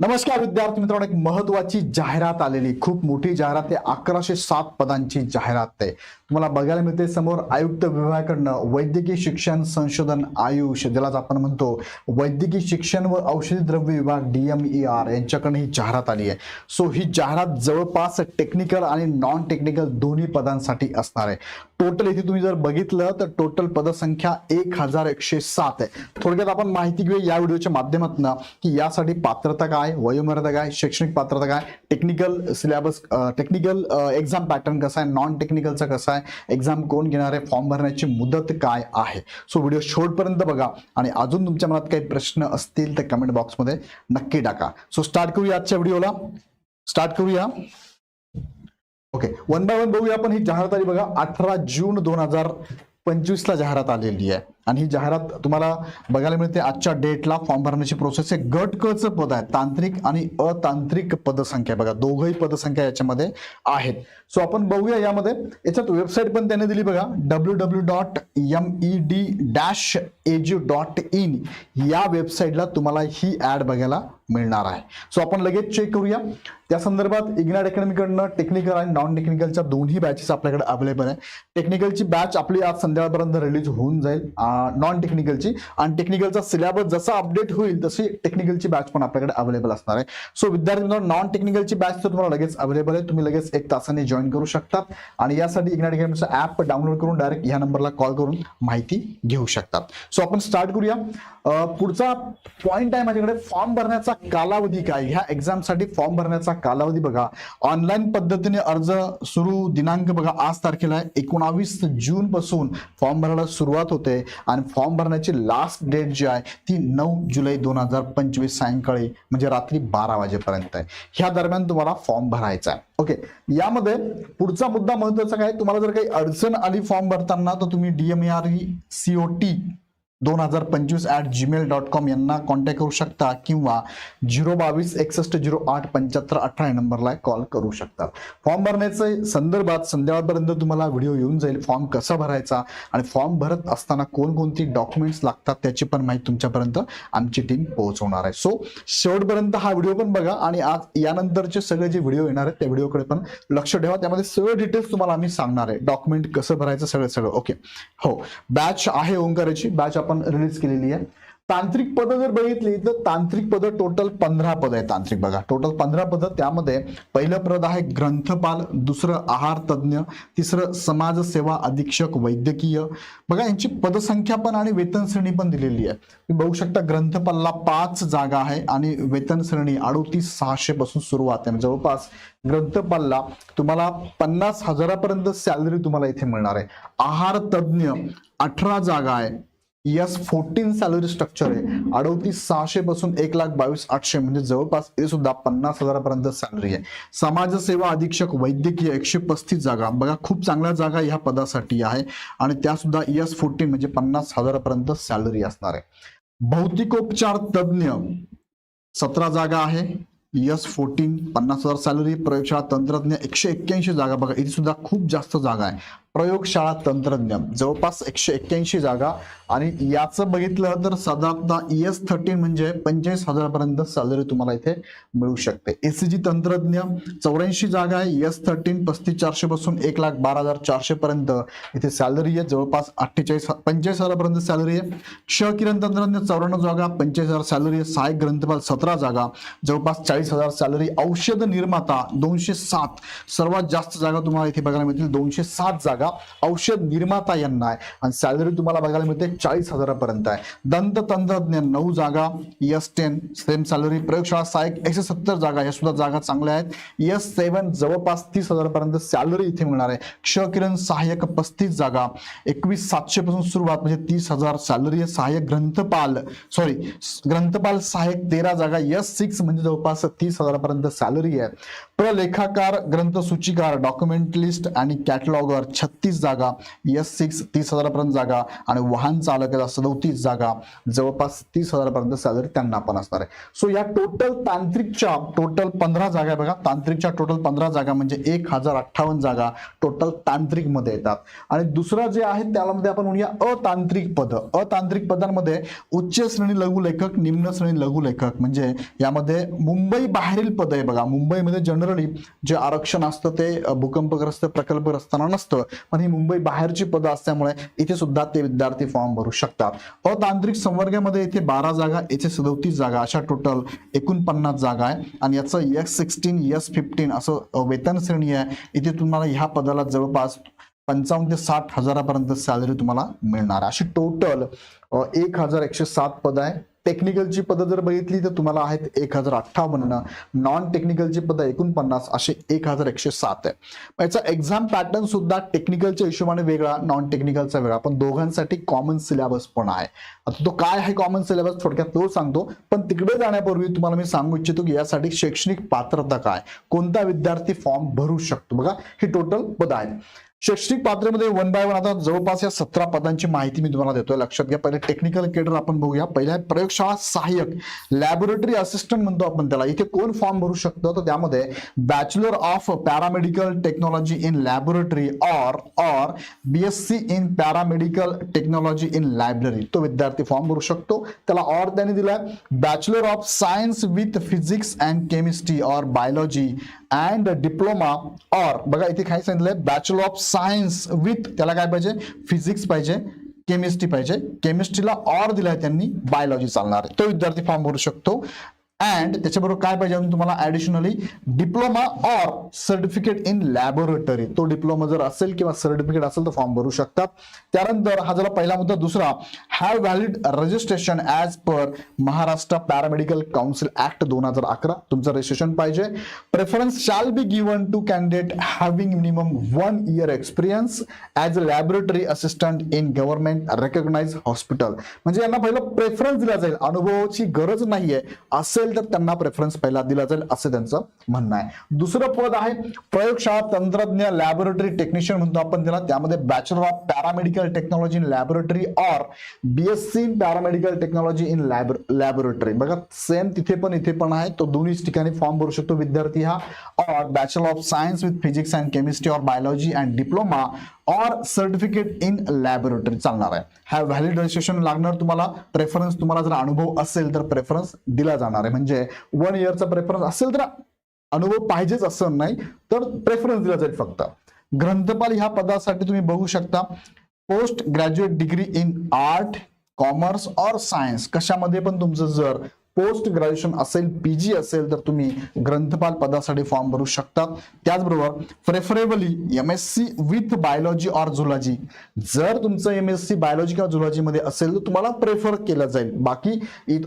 नमस्कार विद्यार्थी मित्रांनो एक महत्वाची जाहिरात आलेली खूप मोठी जाहिरात आहे अकराशे सात पदांची जाहिरात आहे. तुम्हाला बघायला मिळते समोर आयुक्त विभागाकडनं वैद्यकीय शिक्षण संशोधन आयुष ज्यालाच आपण म्हणतो वैद्यकीय शिक्षण व औषधी द्रव्य विभाग डीएमईआर यांच्याकडनं ही जाहिरात आली आहे. सो ही जाहिरात जवळपास टेक्निकल आणि नॉन टेक्निकल दोन्ही पदांसाठी असणार आहे. टोटल इथे तुम्ही जर बघितलं तर टोटल पदसंख्या एक हजार एकशे सात आहे. थोडक्यात आपण माहिती घेऊया या व्हिडिओच्या माध्यमातून की यासाठी पात्रता काय वयोमर्यादा काय शैक्षणिक पात्रता काय technical syllabus technical exam pattern कसा आहे नॉन टेक्निकलचा कसा आहे एक्झाम कोण घेणार आहे फॉर्म भरण्याची मुदत काय आहे? सो व्हिडिओ शेवटपर्यंत बघा आणि अजून तुमच्या मनात काही प्रश्न असतील तर कमेंट बॉक्समध्ये नक्की टाका. सो स्टार्ट करूया आजच्या व्हिडिओला. स्टार्ट करूया. ओके वन बाय वन बघूया आपण. ही जाहिरात आली बघा अठरा जून दोन हजार पंचवीसला जाहिरात आलेली आहे. आणि ही जाहिरात तुम्हाला बघायला मिळते. आजच्या डेटला फॉर्म भरण्याची प्रोसेस आहे गट क पद आहे तांत्रिक आणि अतांत्रिक पदसंख्या. बघा दोघही पदसंख्या याच्यामध्ये आहेत. सो आपण बघूया यामध्ये. याच्यात वेबसाईट पण त्याने दिली बघा. W W dot M E D dash edu dot in या वेबसाईटला तुम्हाला ही ऍड बघायला मिळणार आहे. सो आपण लगेच चेक करूया. त्या संदर्भात इग्नाड अकॅडमीकडनं टेक्निकल आणि नॉन टेक्निकलच्या दोन्ही बॅचेस आपल्याकडे अवेलेबल आहे टेक्निकलची बॅच आपली आज संध्याकाळपर्यंत रिलीज होऊन जाईल. नॉन टेक्निकलची आणि टेक्निकलचा सिलेबस जसा अपडेट होईल तशी टेक्निकलची बॅच पण आपल्याकडे अवेलेबल असणार आहे. सो विद्यार्थी नॉन टेक्निकलची बॅच तर तुम्हाला लगेच अवेलेबल आहे. तुम्ही लगेच एक तासाने जॉईन करू शकतात. आणि यासाठी इग्नाट अकॅडमीचा ऍप डाउनलोड करून डायरेक्ट ह्या नंबरला कॉल करून माहिती घेऊ शकतात. सो आपण स्टार्ट करूया. पुढचा पॉईंट आहे माझ्याकडे फॉर्म भरण्याचा कालावधी काय? ह्या एक्झामसाठी फॉर्म भरण्याचा कालावधी बघा. ऑनलाईन पद्धतीने अर्ज सुरू दिनांक बघा. आज तारखेला एकोणावीस जून पासून फॉर्म भरायला सुरुवात होते. आणि फॉर्म भरण्याची लास्ट डेट जी आहे ती नऊ जुलै दोन हजार पंचवीस सायंकाळी म्हणजे रात्री बारा वाजेपर्यंत आहे. ह्या दरम्यान तुम्हाला फॉर्म भरायचा आहे. ओके यामध्ये पुढचा मुद्दा महत्त्वाचा काय? तुम्हाला जर काही अडचण आली फॉर्म भरताना तर तुम्ही डीएमआर सीओ टी दोन हजार पंचवीस ॲट जीमेल डॉट कॉम यांना कॉन्टॅक्ट करू शकता किंवा झिरो बावीस एकसष्ट झिरो आठ पंच्याहत्तर अठरा या नंबरला कॉल करू शकता. फॉर्म भरण्याचे संदर्भात संध्याकाळपर्यंत तुम्हाला व्हिडिओ येऊन जाईल. फॉर्म कसा भरायचा आणि फॉर्म भरत असताना कोणकोणती डॉक्युमेंट्स लागतात त्याची पण माहिती तुमच्यापर्यंत आमची टीम पोहोचवणार आहे. सो शेवटपर्यंत हा व्हिडिओ पण बघा आणि आज यानंतरचे सगळे जे व्हिडिओ येणार आहेत त्या व्हिडिओकडे पण लक्ष ठेवा. त्यामध्ये सगळे डिटेल्स तुम्हाला आम्ही सांगणार आहे. डॉक्युमेंट कसं भरायचं सगळं सगळं. ओके हो. बॅच आहे ओंकाराची. बॅच आपण रिलीज केलेली आहे. तांत्रिक पद जर बघितली तर तांत्रिक पद टोटल पंधरा पद आहे तांत्रिक बघा. टोटल पंधरा पद त्यामध्ये पहिलं पद आहे ग्रंथपाल दुसरं आहार तज्ज्ञ तिसरं समाजसेवा अधीक्षक वैद्यकीय. बघा यांची पदसंख्या पण आणि वेतन श्रेणी पण दिलेली आहे. तुम्ही बघू शकता ग्रंथपालला पाच जागा आहे आणि वेतन श्रेणी अडोतीस सहाशे पासून सुरुवात आहे. म्हणजे जवळपास ग्रंथपालला तुम्हाला पन्नास हजारापर्यंत सॅलरी तुम्हाला इथे मिळणार आहे. आहार तज्ज्ञ अठरा जागा आहे. यस फोर्टीन सॅलरी स्ट्रक्चर आहे. अडवतीस सहाशे पासून एक लाख बावीस आठशे म्हणजे जवळपास हे सुद्धा पन्नास हजारापर्यंत सॅलरी आहे. समाजसेवा अधीक्षक वैद्यकीय एकशे पस्तीस जागा. बघा खूप चांगल्या जागा ह्या पदासाठी आहे. आणि त्या सुद्धा यस फोर्टीन म्हणजे पन्नास हजारापर्यंत सॅलरी असणार आहे. भौतिकोपचार तज्ज्ञ सतरा जागा आहे. यस फोर्टीन पन्नास हजार सॅलरी प्रयोगशाळा तंत्रज्ञ एकशे एक्क्याऐंशी जागा. बघा इथे सुद्धा खूप जास्त जागा आहे. प्रयोगशाळा तंत्रज्ञ जवळपास एकशे एक्क्याऐंशी जागा. आणि याचं बघितलं तर साधारणतः एस थर्टीन म्हणजे पंचेचाळीस हजारापर्यंत सॅलरी तुम्हाला इथे मिळू शकते. एसीजी तंत्रज्ञ चौऱ्याऐंशी जागा आहे. एस थर्टीन पस्तीस चारशे पासून एक लाख बारा हजार चारशे पर्यंत इथे सॅलरी आहे. जवळपास अठ्ठेचाळीस पंचेचाळीस हजारापर्यंत सॅलरी आहे. क्ष किरण तंत्रज्ञ चौऱ्याण्णव जागा पंचेचाळीस हजार सॅलरी आहे. सहाय्यक ग्रंथपाल सतरा जागा जवळपास चाळीस हजार सॅलरी औषध निर्माता दोनशे सात सर्वात जास्त जागा तुम्हाला इथे बघायला मिळतील दोनशे सात जागा. औषध निर्माता यांना आहे. आणि सॅलरी तुम्हाला बघायला मिळते चाळीस हजारापर्यंत आहे. दंत तंत्रज्ञ नऊ जागा एस टेन सेम सॅलरी प्रयोगशाळा सहायक एकशे सत्तर जागा या सुद्धा जागा चांगल्या आहेत. एस सेवन जवळपास तीस हजारपर्यंत सॅलरी इथे मिळणार आहे. क्ष किरण सहाय्यक पस्तीस जागा एकवीस सातशे पासून सुरुवात म्हणजे तीस हजार सॅलरी आहे. सहाय्यक ग्रंथपाल सॉरी ग्रंथपाल सहाय्यक तेरा जागा एस सिक्स म्हणजे जवळपास तीस हजारापर्यंत सॅलरी आहे. प्रलेखाकार ग्रंथ सूचीकार डॉक्युमेंटलिस्ट आणि कॅटलॉगर छत्तीस जागा एस सिक्स तीस हजारापर्यंत जागा आणि वाहन चालकाला सदोतीस जागा. जवळपास तीस हजारापर्यंत सॅलरी त्यांना पण असणार आहे. सो या टोटल तांत्रिकच्या टोटल पंधरा जागा आहे बघा. तांत्रिकच्या टोटल पंधरा जागा म्हणजे एक हजार अठ्ठावन्न जागा टोटल तांत्रिकमध्ये येतात. आणि दुसरं जे आहे त्यामध्ये आपण म्हणूया अतांत्रिक पद. अतांत्रिक पदांमध्ये उच्च श्रेणी लघु लेखक निम्न श्रेणी लघु लेखक. म्हणजे यामध्ये मुंबई बाहेरील पद आहे बघा. मुंबईमध्ये जनरली जे आरक्षण असतं ते भूकंपग्रस्त प्रकल्पग्रस्तांना नसतं. पण ही मुंबई बाहेरची पदं असल्यामुळे इथे सुद्धा ते विद्यार्थी फॉर्म भरू शकतात. अतांत्रिक संवर्गामध्ये इथे बारा जागा इथे सदोतीस जागा अशा टोटल एकोणपन्नास जागा आहे. आणि याचं एस सिक्स्टीन एस फिफ्टीन असं वेतन श्रेणी आहे. इथे तुम्हाला ह्या पदाला जवळपास पंचावन्न ते साठ हजारापर्यंत सॅलरी तुम्हाला मिळणार आहे. अशी टोटल एक हजार एकशे सात पद आहे. टेक्निकलची पदं जर बघितली तर तुम्हाला आहेत एक हजार अठ्ठावन्न नॉन टेक्निकलची पदं एकोणपन्नास असे एक हजार एकशे सात आहे याचा एक्झाम पॅटर्न सुद्धा टेक्निकलच्या हिशोबाने वेगळा नॉन टेक्निकलचा वेगळा. पण दोघांसाठी कॉमन सिलेबस पण आहे. आता तो काय आहे कॉमन सिलेबस थोडक्यात तो सांगतो. पण तिकडे जाण्यापूर्वी तुम्हाला मी सांगू इच्छितो की यासाठी शैक्षणिक पात्रता काय? कोणता विद्यार्थी फॉर्म भरू शकतो? बघा ही टोटल पद आहेत. शैक्षणिक पात्रेमध्ये वन बाय वन आता जवळपास या सतरा पदांची माहिती मी तुम्हाला देतोय. लक्षात घ्या पहिले टेक्निकल केडर आपण बघूया. पहिल्या प्रयोगशाळा सहाय्यक लॅबोरेटरी असिस्टंट म्हणतो आपण त्याला. इथे कोण फॉर्म भरू शकतो? तर त्यामध्ये bachelor of paramedical technology in laboratory or or BSc in paramedical technology in library तो विद्यार्थी फॉर्म भरू शकतो. त्याला ऑर त्याने दिलाय bachelor of science with physics and chemistry or biology and diploma or बघा इथे काय सांगितलंय बॅचलर ऑफ सायन्स विथ त्याला काय पाहिजे? फिजिक्स पाहिजे केमिस्ट्री पाहिजे. केमिस्ट्रीला ऑर दिलाय त्यांनी बायोलॉजी चालणार आहे. तो विद्यार्थी फॉर्म भरू शकतो. अँड त्याच्याबरोबर काय पाहिजे अजून तुम्हाला additionally diploma or certificate in laboratory तो डिप्लोमा जर असेल किंवा सर्टिफिकेट असेल तर फॉर्म भरू शकतात. त्यानंतर हा झाला पहिला मुद्दा. दुसरा have valid registration as per Maharashtra paramedical council act दोन हजार अकरा. तुमचं रजिस्ट्रेशन पाहिजे. Preference shall be given to candidate having minimum one year experience as a laboratory assistant in government recognise hospital म्हणजे यांना पहिलं प्रेफरन्स दिला जाईल. अनुभवाची गरज नाहीये. असेल तर त्यांना प्रेफरन्स पहिला दिला जाईल असं त्यांचं म्हणणं आहे. दुसरं पद आहे प्रयोगशाळा तंत्रज्ञ लॅबोरेटरी टेक्निशियन म्हणतो आपण त्याला. त्यामध्ये bachelor of paramedical technology in laboratory or BSc in paramedical technology in laboratory बघा सेम तिथे पण इथे पण आहे. तो दोन्ही ठिकाणी फॉर्म भरू शकतो विद्यार्थी हा. Or bachelor of science with physics and chemistry or biology and diploma or certificate in laboratory चालणार आहे. हा व्हॅलिड रजिस्ट्रेशन लागणार तुम्हाला. प्रेफरन्स तुम्हाला जर अनुभव असेल तर प्रेफरन्स दिला जाणार आहे. म्हणजे वन इयरचा प्रेफरन्स असेल तर अनुभव पाहिजेच असं नाही तर प्रेफरन्स दिला जाईल फक्त. ग्रंथपाल ह्या पदासाठी तुम्ही बघू शकता. Post graduate degree in art commerce or science कशामध्ये पण तुमचं जर पोस्ट ग्रॅज्युएशन असेल पीजी असेल तर तुम्ही ग्रंथपाल पदासाठी फॉर्म भरू शकता त्याचबरोबर preferably M S C with biology or zoology जर तुमचं एम एस सी बायोलॉजी किंवा झुलॉजीमध्ये असेल तर तुम्हाला प्रेफर केलं जाईल. बाकी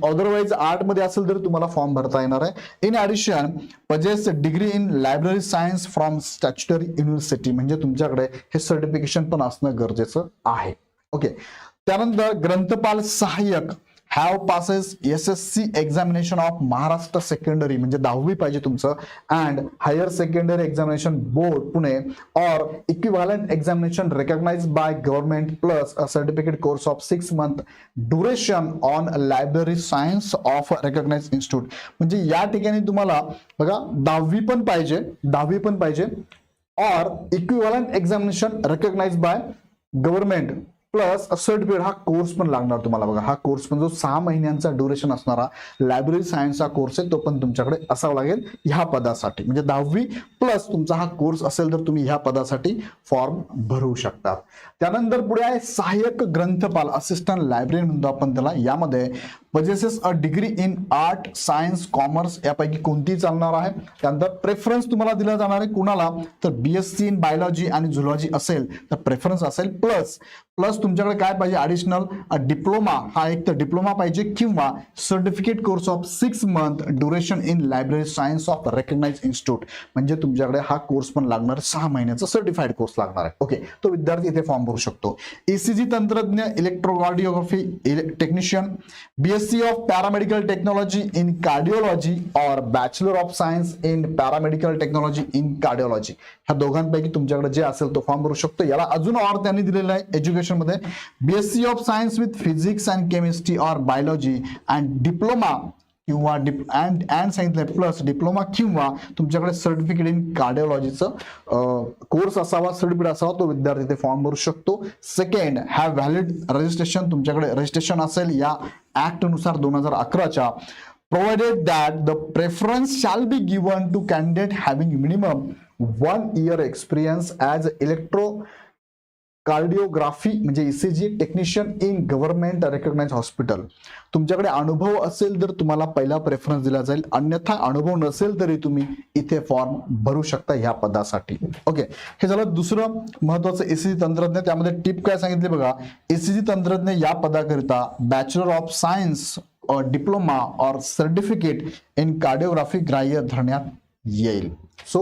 अदरवाईज आर्टमध्ये असेल तर तुम्हाला फॉर्म भरता येणार आहे. In addition possess degree in library science from statutory university म्हणजे तुमच्याकडे हे सर्टिफिकेशन पण असणं गरजेचं आहे. ओके त्यानंतर ग्रंथपाल सहाय्यक. Have passes S S C examination of Maharashtra secondary म्हणजे दहावी पाहिजे तुमचं. And higher secondary examination board Pune. Or equivalent examination recognise by government plus a certificate course of six month duration on library science of recognise institute म्हणजे या ठिकाणी तुम्हाला बघा दहावी पण पाहिजे दहावी पण पाहिजे. Or equivalent examination recognise by government plus certificate हा कोर्स पण लागणार तुम्हाला बघा. हा कोर्स पण जो सहा महिन्यांचा ड्युरेशन असणारा लायब्ररी सायन्सचा कोर्स आहे तो पण तुमच्याकडे असावा लागेल ह्या पदासाठी. म्हणजे दहावी प्लस तुमचा हा कोर्स असेल तर तुम्ही ह्या पदासाठी फॉर्म भरू शकता. त्यानंतर पुढे आहे सहाय्यक ग्रंथपाल असिस्टंट लायब्ररी म्हणतो आपण त्याला. यामध्ये possesses a degree in art science commerce यापैकी कोणतीही चालणार आहे. त्यानंतर प्रेफरन्स तुम्हाला दिला जाणार आहे कुणाला? तर बीएससी इन बायोलॉजी आणि झुलॉजी असेल तर प्रेफरन्स असेल प्लस प्लस तुमच्याकडे काय पाहिजे? ॲडिशनल डिप्लोमा हा एक तर डिप्लोमा पाहिजे किंवा certificate course of six month duration in library science of recognise institute म्हणजे तुमच्याकडे हा कोर्स पण लागणार सहा महिन्याचा सर्टिफाईड कोर्स लागणार आहे. ओके तो विद्यार्थी इथे फॉर्म भरू शकतो. ईसीजी तंत्रज्ञ electrocardiography technician BSc BSc of paramedical technology in cardiology और bachelor of science in paramedical technology in cardiology ह्या दोघांपैकी तुमच्याकडे जे असेल तो फॉर्म भरू शकतो. याला अजून ऑर त्यांनी दिलेला आहे एज्युकेशनमध्ये. BSc of science with physics and chemistry or biology and diploma किंवा डिप अँड अँड सांगितलं प्लस डिप्लोमा किंवा तुमच्याकडे सर्टिफिकेट इन कार्डिओलॉजीचं कोर्स असावा सर्टिफिकेट असावा तो विद्यार्थी ते फॉर्म भरू शकतो. सेकंड हॅव व्हॅलिड रजिस्ट्रेशन तुमच्याकडे रजिस्ट्रेशन असेल या ॲक्टनुसार दोन हजार अकराच्या. Provided that the preference shall be given to candidate having minimum one year experience as electro cardiography म्हणजे ECG technician in government recognise hospital तुमच्याकडे अनुभव असेल तर तुम्हाला पहिला प्रेफरन्स दिला जाईल. अन्यथा अनुभव नसेल तरी तुम्ही इथे फॉर्म भरू शकता ह्या पदासाठी. ओके हे झालं दुसरं महत्वाचं एसीजी तंत्रज्ञ त्यामध्ये टिप काय सांगितली बघा. एसीजी तंत्रज्ञ या पदाकरिता बॅचलर ऑफ सायन्स डिप्लोमा और सर्टिफिकेट इन कार्डिओग्राफी ग्राह्य धरण्यात येईल. सो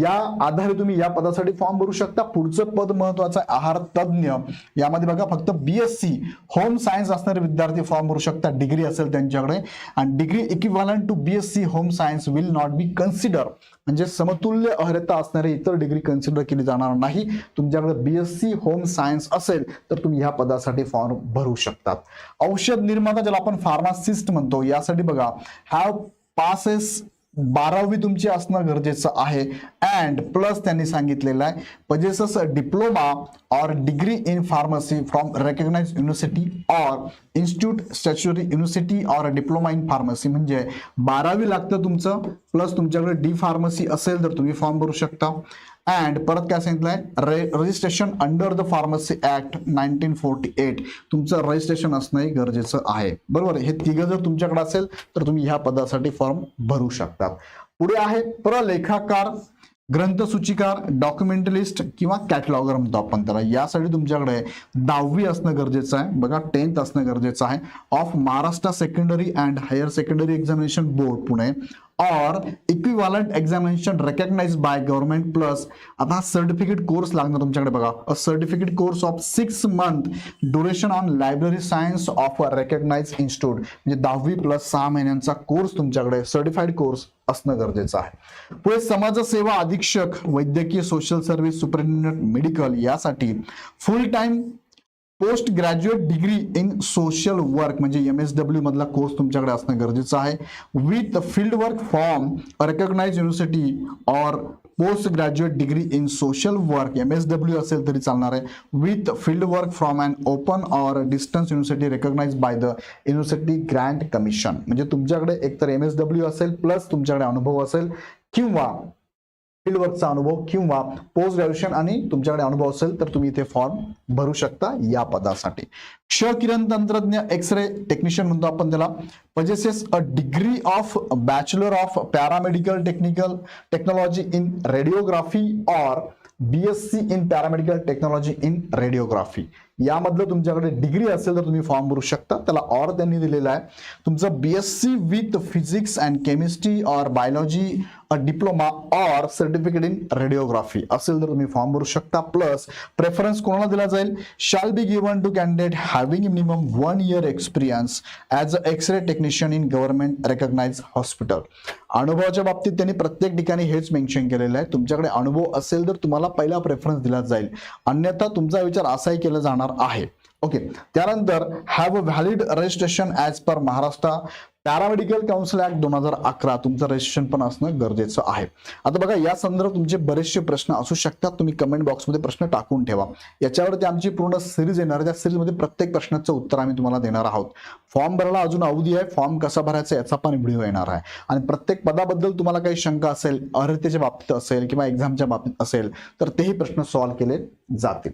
या आधारे तुम्ही या पदासाठी फॉर्म भरू शकता. पुढचं पद महत्वाचं आहे आहार तज्ज्ञ. यामध्ये बघा फक्त बीएससी होम सायन्स असणारे विद्यार्थी फॉर्म भरू शकता. डिग्री असेल त्यांच्याकडे. आणि degree equivalent to BSc home science will not be consider म्हणजे समतुल्य अर्हता असणारे इतर डिग्री कन्सिडर केली जाणार नाही. तुमच्याकडे बीएससी होम सायन्स असेल तर तुम्ही ह्या पदासाठी फॉर्म भरू शकतात. औषध निर्माता ज्याला आपण फार्मासिस्ट म्हणतो यासाठी बघा हॅव पासेस बारावी तुमची असणं गरजेचं आहे. अँड प्लस त्यांनी सांगितलेलं आहे possesses diploma or degree in pharmacy from recognise university or institute statutory university or diploma in pharmacy म्हणजे बारावी लागतं तुमचं प्लस तुमच्याकडे डी फार्मसी असेल तर तुम्ही फॉर्म भरू शकता. अँड परत काय सांगितलंय? Re registration under the pharmacy act nineteen forty eight तुमचं रजिस्ट्रेशन असणंही गरजेचं आहे. बरोबर? हे तिघं जर तुमच्याकडे असेल तर तुम्ही ह्या पदासाठी फॉर्म भरू शकता. पुढे आहे प्रलेखाकार ग्रंथसूचिकार डॉक्युमेंटलिस्ट किंवा कॅटलॉगर म्हणतो आपण त्याला. यासाठी तुमच्याकडे दहावी असणं गरजेचं आहे. बघा टेन्थ असणं गरजेचं आहे. Of Maharashtra secondary and higher secondary examination board Pune. Or equivalent examination recognise by government plus आता हा सर्टिफिकेट कोर्स लागणार तुमच्याकडे बघा. A certificate course of six month duration on library science of a recognise institute म्हणजे दहावी plus सहा महिन्यांचा course तुमच्याकडे. सर्टिफाईड कोर्स असणं गरजेचं आहे. पुढे समाजसेवा अधीक्षक वैद्यकीय सोशल सर्व्हिस सुपरिटेंडंट मेडिकल यासाठी full time post graduate degree in social work म्हणजे एम एस डब्ल्यू मधला कोर्स तुमच्याकडे असणं गरजेचं आहे. With field work form recognise university or post graduate degree in social work M S W असेल तरी चालणार आहे. With field work from and open or distance university recognise by the university grant commission म्हणजे तुमच्याकडे एकतर M S W असेल plus तुमच्याकडे अनुभव असेल किंवा फील्ड वर्कचा अनुभव किंवा पोस्ट ग्रॅज्युएशन आणि तुमच्याकडे अनुभव असेल तर तुम्ही इथे फॉर्म भरू शकता या पदासाठी. क्ष किरण तंत्रज्ञ एक्स रे टेक्निशियन म्हणतो आपण त्याला. Possesses a degree of bachelor of paramedical technical technology in radiography or BSc in paramedical technology in radiography यामधलं तुमच्याकडे डिग्री असेल तर तुम्ही फॉर्म भरू शकता. त्याला ऑर त्यांनी दिलेला आहे. तुमचं BSc with physics and chemistry or biology a diploma or certificate in radiography असेल तर तुम्ही फॉर्म भरू शकता. प्लस प्रेफरन्स कोणाला दिला जाईल? Shall be given to candidate having minimum one year experience as a X ray technician in government recognise hospital अनुभवाच्या बाबतीत त्यांनी प्रत्येक ठिकाणी हेच मेन्शन केलेलं आहे. तुमच्याकडे अनुभव असेल तर तुम्हाला पहिला प्रेफरन्स दिला जाईल. अन्यथा तुमचा विचार असाही केला जाणार आहे. ओके त्यानंतर have a valid registration as per Maharashtra paramedical council act दोन हजार अकरा तुमचं रजिस्ट्रेशन पण असणं गरजेचं आहे. आता बघा या संदर्भात तुमचे बरेचसे प्रश्न असू शकतात. तुम्ही कमेंट बॉक्समध्ये प्रश्न टाकून ठेवा. याच्यावरती आमची पूर्ण सिरीज येणार त्या सिरीजमध्ये प्रत्येक प्रश्नाचं उत्तर आम्ही तुम्हाला देणार आहोत. फॉर्म भरायला अजून अवधी आहे. फॉर्म कसा भरायचा याचा पण व्हिडिओ येणार आहे. आणि प्रत्येक पदाबद्दल तुम्हाला काही शंका असेल अर्हतेच्या बाबतीत असेल किंवा एक्झामच्या बाबतीत असेल तर तेही प्रश्न सॉल्व्ह केले जातील.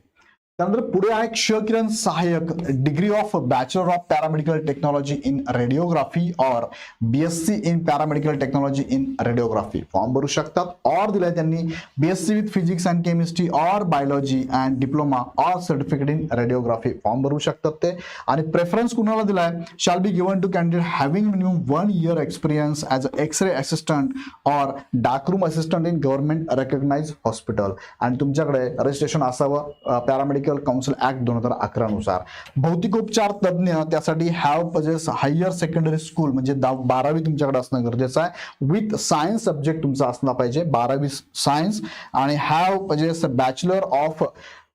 त्यानंतर पुढे आहे क्ष किरण सहाय्यक degree of bachelor of paramedical technology in radiography or BSc in paramedical technology in radiography form भरू शकतात. ऑर दिलाय त्यांनी BSc with physics and chemistry or biology and diploma or certificate in radiography form भरू शकतात ते. आणि preference कुणाला दिलाय? Shall be given to candidate having minimum one year experience as a X ray assistant or dark room assistant in government recognise hospital आणि तुमच्याकडे registration असावं paramedical medical council act दोन हजार अकरा नुसार भौतिकोपचार तज्ज्ञ त्यासाठी have possess higher secondary school म्हणजे दहा बारावी तुमच्याकडे असणं गरजेचं आहे. विथ सायन्स सब्जेक्ट तुमचा असला पाहिजे बारावी सायन्स आणि have possess bachelor of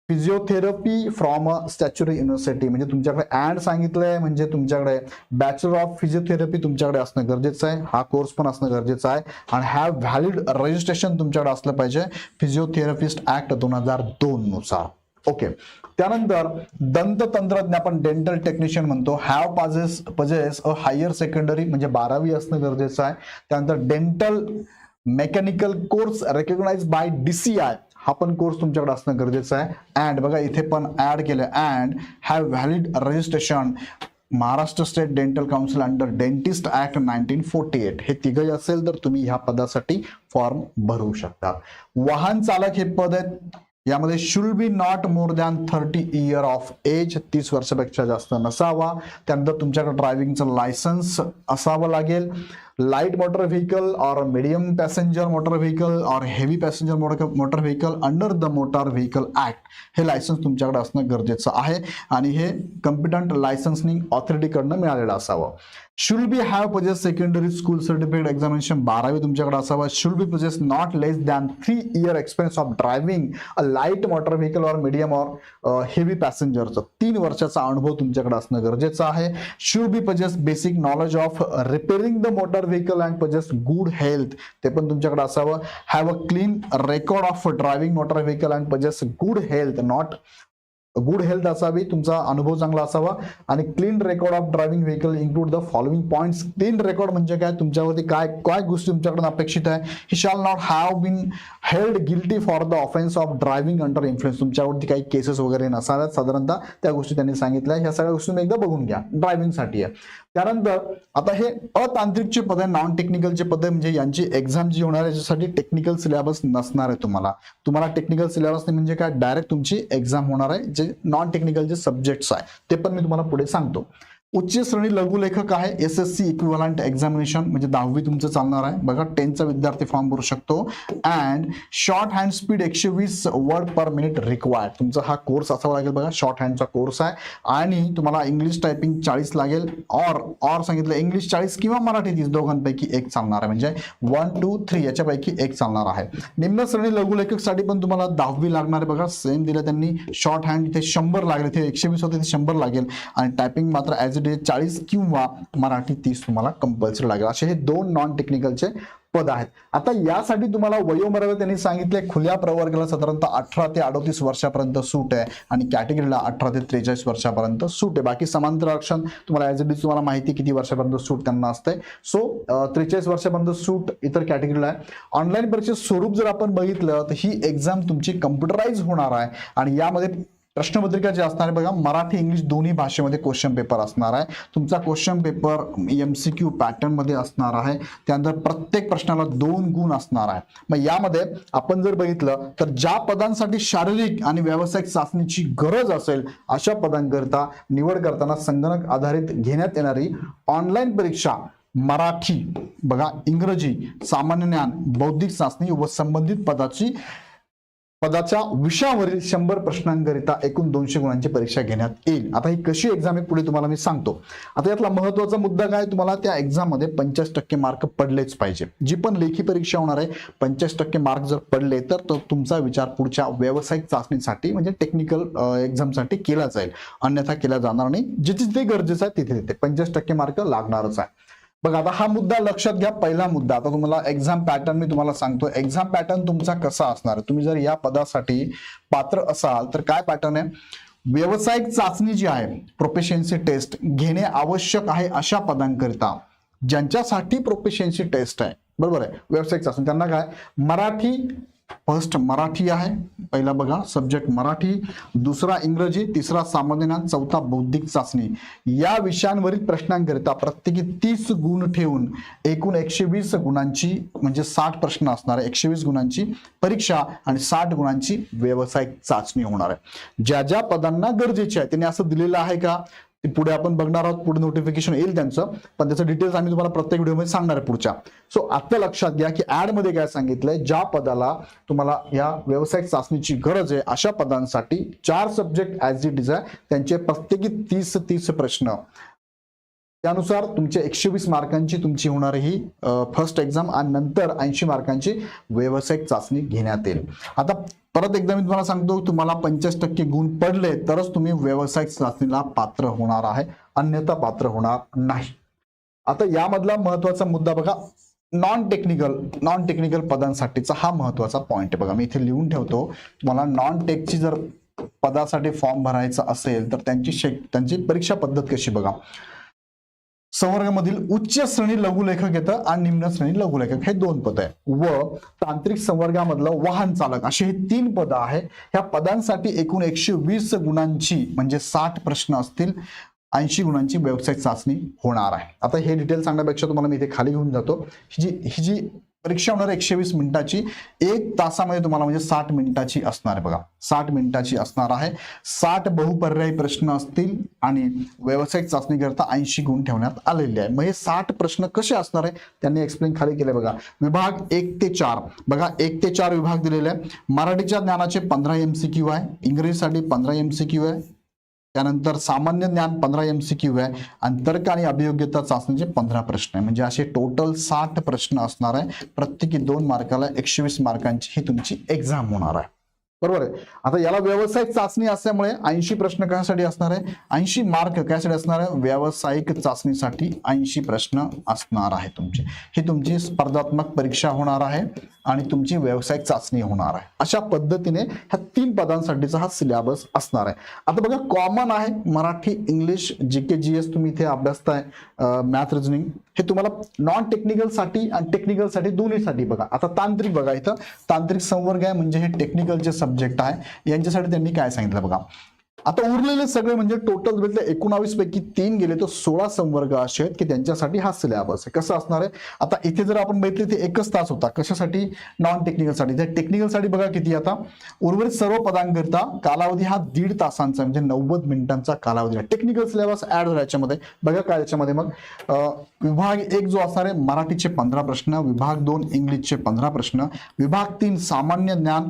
physiotherapy from a statutory university म्हणजे तुमच्याकडे अँड सांगितलंय म्हणजे तुमच्याकडे बॅचलर ऑफ फिजिओथेरपी तुमच्याकडे असणं गरजेचं आहे. हा कोर्स पण असणं गरजेचं आहे. आणि हॅव व्हॅलिड रजिस्ट्रेशन तुमच्याकडे असलं पाहिजे. फिजिओथेरपिस्ट ॲक्ट दोन हजार दोननुसार. ओके. त्यानंतर दंत तंत्रज्ञ आपण डेंटल टेक्निशियन म्हणतो. Have possess possess a higher secondary म्हणजे बारावी असणं गरजेचं आहे. त्यानंतर dental mechanical course recognise by DCI हा पण कोर्स तुमच्याकडे असणं गरजेचं आहे. अँड बघा इथे पण ऍड केलं. And have valid registration Maharashtra state dental council under dentist act nineteen forty eight हे तिघही असेल तर तुम्ही ह्या पदासाठी फॉर्म भरू शकता. वाहन चालक हे पद आहेत. यामध्ये shall be not more than thirty year of age तीस वर्षापेक्षा जास्त नसावा. त्यानंतर तुमच्याकडे ड्रायव्हिंगचं लायसन्स असावं लागेल. Light motor vehicle or medium passenger motor vehicle or heavy passenger motor motor vehicle under the Motor Vehicle Act हे लायसन्स तुमच्याकडे असणं गरजेचं आहे आणि हे कम्पिटंट लायसन्सिंग ऑथॉरिटीकडनं मिळालेलं असावं. Shall be have possess secondary school certificate examination बारावी तुमच्याकडे असावं. Shall be possess not less than three year experience of driving a light motor vehicle or medium or heavy पॅसेंजरचं तीन वर्षाचा अनुभव तुमच्याकडे असणं गरजेचं आहे. Shall be possess basic knowledge of repairing the motor vehicle and possessed good health ते पण तुमच्याकडे असावं. Have a clean record of driving motor vehicle and possessed good health not good health असावी तुमचा अनुभव चांगला असावा. आणि clean record of driving vehicle include the following points clean record म्हणजे काय? तुमच्यावरती काय काय गोष्टी तुमच्याकडून अपेक्षित आहे? He shall not have been held guilty for the offence of driving under influence तुमच्यावरती काही केसेस वगैरे नसाव्यात. साधारणतः त्या गोष्टी त्यांनी सांगितल्या. ह्या सगळ्या गोष्टी तुम्ही एकदा बघून घ्या. ड्रायव्हिंगसाठी आहे. त्यानंतर आता हे अतांत्रिकचे पद आहे नॉन टेक्निकलचे पद आहे म्हणजे यांची एक्झाम जी होणार आहे याच्यासाठी टेक्निकल सिलेबस नसणार आहे तुम्हाला. तुम्हाला टेक्निकल सिलेबस नाही म्हणजे काय? डायरेक्ट तुमची एक्झाम होणार आहे जे नॉन टेक्निकल जे सब्जेक्ट्स आहे ते पण मी तुम्हाला पुढे सांगतो. उच्च श्रेणी लघुलेखक आहे S S C equivalent examination म्हणजे दहावी तुमचं चालणार आहे. बघा टेनचा विद्यार्थी फॉर्म भरू शकतो. अँड शॉर्ट हँड स्पीड एकशे वीस वर्ड पर मिनिट रिक्वायर्ड तुमचा हा कोर्स असावा लागेल बघा शॉर्ट हँडचा कोर्स आहे. आणि तुम्हाला इंग्लिश टायपिंग चाळीस लागेल. ऑर ऑर सांगितलं इंग्लिश चाळीस किंवा मराठी तीस दोघांपैकी एक चालणार आहे. म्हणजे वन टू थ्री याच्यापैकी एक चालणार आहे. निम्न श्रेणी लघुलेखकसाठी पण तुम्हाला दहावी लागणार आहे बघा. सेम दिलं त्यांनी. शॉर्ट हँड इथे शंभर लागेल. इथे एकशे वीस होते इथे शंभर लागेल. आणि टायपिंग मात्र ॲज इट चाळीस किंवा मराठी तीस तुम्हाला कंपल्सरी लागेल. असे हे दोन नॉन टेक्निकलचे पद आहेत. आता यासाठी तुम्हाला वयोमर्यादा त्यांनी सांगितले खुल्या प्रवर्गाला साधारणतः अठरा ते अडोतीस वर्षापर्यंत सूट आहे आणि कॅटेगरीला अठरा ते त्रेचाळीस वर्षापर्यंत सूट आहे. बाकी समांतर आरक्षण तुम्हाला ॲज इट इज तुम्हाला माहिती किती वर्षापर्यंत सूट त्यांना असते सो त्रेचाळीस वर्षापर्यंत सूट इतर कॅटेगरीला आहे. ऑनलाईन परीक्षेचं स्वरूप जर आपण बघितलं तर ही एक्झाम तुमची कम्प्युटराईज होणार आहे. आणि यामध्ये प्रश्नपत्रिका जी असणार आहे बघा मराठी इंग्लिश दोन्ही भाषेमध्ये क्वेश्चन पेपर असणार आहे. तुमचा question paper M C Q पॅटर्नमध्ये असणार आहे. त्यानंतर प्रत्येक प्रश्नाला दोन गुण असणार आहे. मग यामध्ये आपण जर बघितलं तर ज्या पदांसाठी शारीरिक आणि व्यावसायिक चाचणीची गरज असेल अशा पदांकरिता निवड करताना संगणक आधारित घेण्यात येणारी ऑनलाईन परीक्षा मराठी बघा इंग्रजी सामान्य ज्ञान बौद्धिक चाचणी व संबंधित पदाची पदाच्या विषयावरील शंभर प्रश्नांकरिता एकूण दोनशे गुणांची परीक्षा घेण्यात येईल. आता ही कशी एक्झाम आहे पुढे तुम्हाला मी सांगतो. आता यातला महत्त्वाचा मुद्दा काय तुम्हाला? त्या एक्झाममध्ये पंचाळीस टक्के मार्क पडलेच पाहिजे. जी पण लेखी परीक्षा होणार आहे पंचाळीस टक्के मार्क जर पडले तर तो तुमचा विचार पुढच्या व्यावसायिक चाचणीसाठी म्हणजे टेक्निकल एक्झामसाठी केला जाईल. अन्यथा केला जाणार नाही. जिथे जिथे गरजेचं आहे तिथे तिथे. पंचाळीस टक्के मार्क लागणारच आहे. बघा आता हा मुद्दा लक्षात घ्या पहिला मुद्दा. आता तुम्हाला एक्झाम पॅटर्न मी तुम्हाला सांगतो. एक्झाम पॅटर्न तुमचा कसा असणार आहे? तुम्ही जर या पदासाठी पात्र असाल तर काय पॅटर्न आहे? व्यावसायिक चाचणी जी आहे प्रोफेशन्सी टेस्ट घेणे आवश्यक आहे अशा पदांकरिता. ज्यांच्यासाठी प्रोफेशन्सी टेस्ट आहे. बरोबर आहे? व्यावसायिक चाचणी. त्यांना काय? मराठी फर्स्ट मराठी आहे पहिला बघा सब्जेक्ट मराठी दुसरा इंग्रजी तिसरा सामान्य ज्ञान चौथा बौद्धिक चाचणी. या विषयांवरील प्रश्नांकरिता प्रत्येकी तीस गुण ठेवून एकूण एकशे वीस गुणांची म्हणजे साठ प्रश्न असणार आहे एकशे वीस गुणांची परीक्षा आणि साठ गुणांची व्यावसायिक चाचणी होणार आहे. ज्या ज्या पदांना गरजेची आहे त्यांनी असं दिलेलं आहे का? ती पुढे आपण बघणार आहोत पुढे नोटिफिकेशन येईल त्यांचं. पण त्याचं डिटेल्स आम्ही तुम्हाला प्रत्येक व्हिडिओमध्ये सांगणार आहे पुढच्या. सो आता लक्षात घ्या की ऍडमध्ये काय सांगितलंय? ज्या पदाला तुम्हाला या व्यावसायिक चाचणीची गरज आहे अशा पदांसाठी चार सब्जेक्ट ऍज इट इज आहे त्यांचे प्रत्येकी तीस तीस प्रश्न. त्यानुसार तुमच्या एकशे वीस मार्कांची तुमची होणारी ही फर्स्ट एक्झाम आणि नंतर ऐंशी मार्कांची व्यावसायिक चाचणी घेण्यात येईल. आता परत एकदा मी तुम्हाला सांगतो तुम्हाला पंचवीस टक्के गुण पडले तरच तुम्ही व्यावसायिक चाचणीला पात्र होणार आहे. अन्यथा पात्र होणार नाही. आता यामधला महत्त्वाचा मुद्दा बघा. नॉन टेक्निकल नॉन टेक्निकल पदांसाठीचा हा महत्त्वाचा पॉईंट आहे. बघा मी इथे लिहून ठेवतो. तुम्हाला नॉन टेकची जर पदासाठी फॉर्म भरायचा असेल तर त्यांची शे त्यांची परीक्षा पद्धत कशी बघा. संवर्गामधील उच्च श्रेणी लघुलेखक येतं आणि निम्न श्रेणी लघुलेखक. हे दोन पद आहे व तांत्रिक संवर्गामधलं वाहन चालक अशी हे तीन पद आहे ह्या पदांसाठी एकूण एकशे वीस गुणांची म्हणजे साठ प्रश्न असतील ऐंशी गुणांची व्यावसायिक चाचणी होणार आहे. आता हे डिटेल सांगण्यापेक्षा तुम्हाला मी इथे खाली घेऊन जातो. ही जी ही जी परीक्षा होणार एकशे वीस मिनिटाची. एक तासामध्ये तुम्हाला म्हणजे साठ मिनिटाची असणार आहे बघा. साठ मिनिटाची असणार आहे. साठ बहुपर्यायी प्रश्न असतील आणि व्यावसायिक चाचणीकरता ऐंशी गुण ठेवण्यात आलेले आहे. मग हे साठ प्रश्न कसे असणार आहे? त्यांनी एक्सप्लेन खाली केले बघा. विभाग एक ते चार. बघा एक ते चार विभाग दिलेले आहे मराठीच्या ज्ञानाचे पंधरा एम सी क्यू आहे. इंग्रजीसाठी पंधरा एम सी क्यू आहे. त्यानंतर सामान्य ज्ञान पंधरा एम सी क्यू आहे आणि तर्क आणि अभियोग्यता चाचणीचे पंधरा प्रश्न आहे. म्हणजे असे टोटल साठ प्रश्न असणार आहे. प्रत्येकी दोन मार्काला एकशे वीस मार्कांची ही तुमची एक्झाम होणार आहे. बरोबर आहे? आता याला व्यावसायिक चाचणी असल्यामुळे ऐंशी प्रश्न कशासाठी असणार आहे? ऐंशी मार्क कशासाठी असणार आहे? व्यावसायिक चाचणीसाठी ऐंशी प्रश्न असणार आहे तुमचे. ही तुमची स्पर्धात्मक परीक्षा होणार आहे. आणि तुमची व्यावसायिक चाचणी होणार आहे. अशा पद्धतीने ह्या तीन पदांसाठीचा हा सिलेबस असणार आहे. आता बघा कॉमन आहे Marathi English G K G S तुम्ही इथे अभ्यासताय मॅथ रिजनिंग हे तुम्हाला नॉन टेक्निकलसाठी आणि टेक्निकलसाठी दोन्हीसाठी बघा. आता तांत्रिक बघा इथं. तांत्रिक संवर्ग आहे म्हणजे हे टेक्निकलचे सब्जेक्ट आहे यांच्यासाठी त्यांनी काय सांगितलं बघा. आता उरलेले सगळे म्हणजे टोटल भेटले एकोणावीस पैकी तीन गेले तर सोळा संवर्ग असे आहेत की त्यांच्यासाठी हा सिलेबस आहे. कसं असणार आहे? आता इथे जर आपण बघितले ते एकच तास होता. कशासाठी? नॉन टेक्निकलसाठी त्या टेक्निकलसाठी बघा किती आता. उर्वरित सर्व पदांकरिता कालावधी हा दीड तासांचा म्हणजे नव्वद मिनिटांचा कालावधी आहे. टेक्निकल सिलेबस ऍड झाला याच्यामध्ये. बघा काय याच्यामध्ये मग. विभाग एक जो असणार आहे मराठीचे पंधरा प्रश्न विभाग दोन इंग्लिशचे पंधरा प्रश्न विभाग तीन सामान्य ज्ञान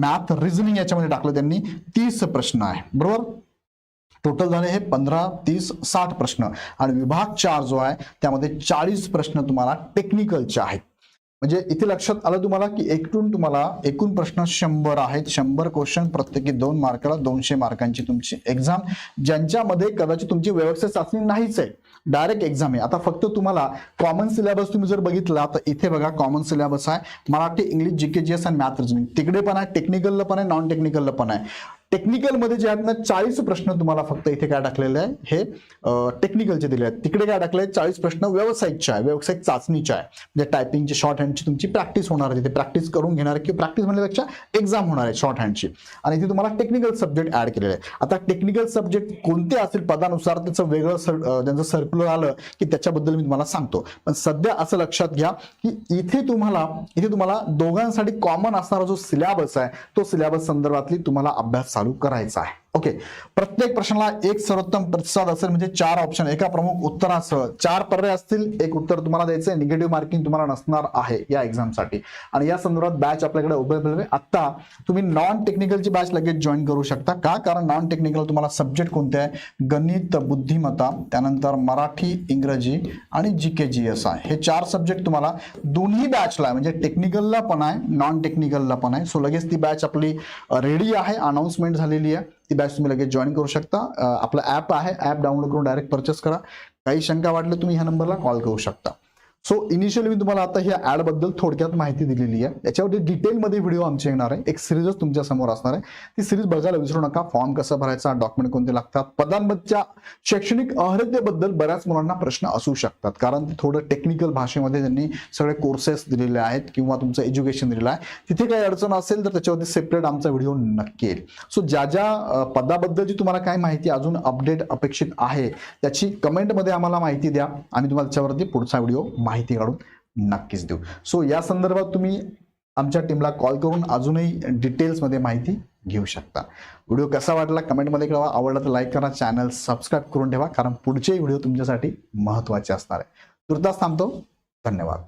मॅथ रिझनिंग याच्यामध्ये टाकलं त्यांनी तीस प्रश्न आहे. बरोबर? टोटल झाले हे पंधरा तीस साठ प्रश्न. आणि विभाग चार जो आहे त्यामध्ये चाळीस प्रश्न तुम्हाला टेक्निकलचे आहेत. म्हणजे इथे लक्षात आलं तुम्हाला की एकूण तुम्हाला एकूण प्रश्न शंभर आहेत. शंभर क्वेश्चन प्रत्येकी दोन मार्काला दोनशे मार्कांची तुमची एक्झाम ज्यांच्यामध्ये कदाचित तुमची व्यवस्थित चाचणी नाहीच आहे. डायरेक्ट एक्झाम आहे. आता फक्त तुम्हाला कॉमन सिलेबस तुम्ही जर बघितला तर इथे बघा कॉमन सिलेबस आहे. Marathi English G K G S आणि मॅथ रिजनिंग तिकडे पण आहे टेक्निकलला पण आहे नॉन टेक्निकलला पण आहे. टेक्निकलमध्ये जे आहेत ना चाळीस प्रश्न तुम्हाला फक्त इथे काय टाकलेले आहे हे टेक्निकलचे दिले आहेत. तिकडे काय टाकले चाळीस प्रश्न व्यावसायिकचे आहे व्यावसायिक चाचणीचे आहे. म्हणजे टायपिंगची शॉर्ट हँडची तुमची प्रॅक्टिस होणार आहे तिथे प्रॅक्टिस करून घेणार आहे किंवा प्रॅक्टिस म्हणण्यापेक्षा एक्झाम होणार आहे शॉर्ट हँडची आणि इथे तुम्हाला टेक्निकल सब्जेक्ट ऍड केलेले आहे आता टेक्निकल सब्जेक्ट कोणते असेल पदानुसार त्याचं वेगळं सर- त्यांचं सर्क्युलर आलं की त्याच्याबद्दल मी तुम्हाला सांगतो. पण सध्या असं लक्षात घ्या की इथे तुम्हाला इथे तुम्हाला दोघांसाठी कॉमन असणारा जो सिलेबस आहे तो सिलेबस संदर्भातली तुम्हाला अभ्यास चालू करायचा आहे. ओके. प्रत्येक प्रश्नाला एक सर्वोत्तम प्रतिसाद असेल म्हणजे चार ऑप्शन एका प्रमुख उत्तरासह. चार पर्याय असतील एक उत्तर तुम्हाला द्यायचं निगेटिव्ह मार्किंग तुम्हाला नसणार आहे या एक्झामसाठी आणि या संदर्भात बॅच आपल्याकडे अवेलेबल आहे आता तुम्ही नॉन टेक्निकलची बॅच लगेच जॉईन करू शकता. का? कारण नॉन टेक्निकल तुम्हाला सब्जेक्ट कोणते आहे? गणित बुद्धिमत्ता त्यानंतर मराठी इंग्रजी आणि जी के जी एस आहे. हे चार सब्जेक्ट तुम्हाला दोन्ही बॅचला आहे. म्हणजे टेक्निकलला पण आहे नॉन टेक्निकलला पण आहे. सो लगेच ती बॅच आपली रेडी आहे. अनाऊन्समेंट झालेली आहे. ती बॅच तुम्ही लगेच जॉईन करू शकता. आपला आपलं ॲप आहे ॲप डाउनलोड करून डायरेक्ट परचेस करा. काही शंका वाटलं तुम्ही ह्या नंबरला कॉल करू शकता. सो इनिशियली मी तुम्हाला आता ह्या ऍडबद्दल थोडक्यात माहिती दिलेली आहे. याच्यावरती डिटेलमध्ये व्हिडिओ आमचे येणार आहे. एक सिरीजच तुमच्यासमोर असणार आहे. ती सिरीज बघायला विसरू नका. फॉर्म कसा भरायचा डॉक्युमेंट कोणते लागतात? पदांबद्दच्या शैक्षणिक अर्हतेबद्दल बऱ्याच मुलांना प्रश्न असू शकतात. कारण ते थोडं टेक्निकल भाषेमध्ये त्यांनी सगळे कोर्सेस दिलेले आहेत किंवा तुमचं एज्युकेशन दिलेलं आहे. तिथे काही अडचण असेल तर त्याच्यावरती सेपरेट आमचा व्हिडिओ नक्की येईल. सो ज्या ज्या पदाबद्दल पदाबद्दलची तुम्हाला काय माहिती अजून अपडेट अपेक्षित आहे त्याची कमेंटमध्ये आम्हाला माहिती द्या. आम्ही तुम्हाला त्याच्यावरती पुढचा व्हिडिओ माहिती काढून नक्कीच देऊ. सो या संदर्भात तुम्ही आमच्या टीमला कॉल करून अजूनही डिटेल्समध्ये माहिती घेऊ शकता. व्हिडिओ कसा वाटला कमेंटमध्ये कळवा. आवडला तर लाईक करा. चॅनल सबस्क्राईब करून ठेवा. कारण पुढचे व्हिडिओ तुमच्यासाठी महत्त्वाचे असणार आहे. तुर्तास थांबतो. धन्यवाद.